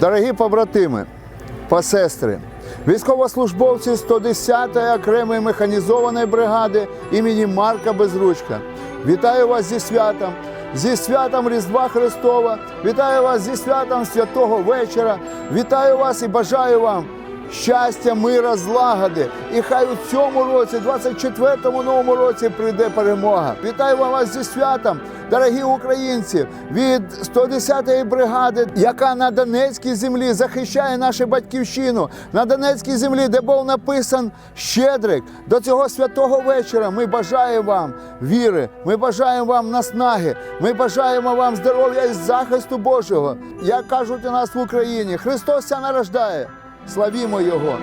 Дорогі побратими, посестри, військовослужбовці 110-ї окремої механізованої бригади імені Марка Безручка. Вітаю вас зі святом, зі святом Різдва Христова. Вітаю вас зі святом святого вечора. Вітаю вас і бажаю вам щастя, мира, злагоди. І хай у цьому році, 24-му новому році, прийде перемога. Вітаю вас зі святом, дорогі українці, від 110-ї бригади, яка на Донецькій землі захищає нашу батьківщину. На Донецькій землі, де був написан Щедрик. До цього святого вечора ми бажаємо вам віри, ми бажаємо вам наснаги, ми бажаємо вам здоров'я і захисту Божого. Як кажуть у нас в Україні, Христос ся нарождає. Славімо Його!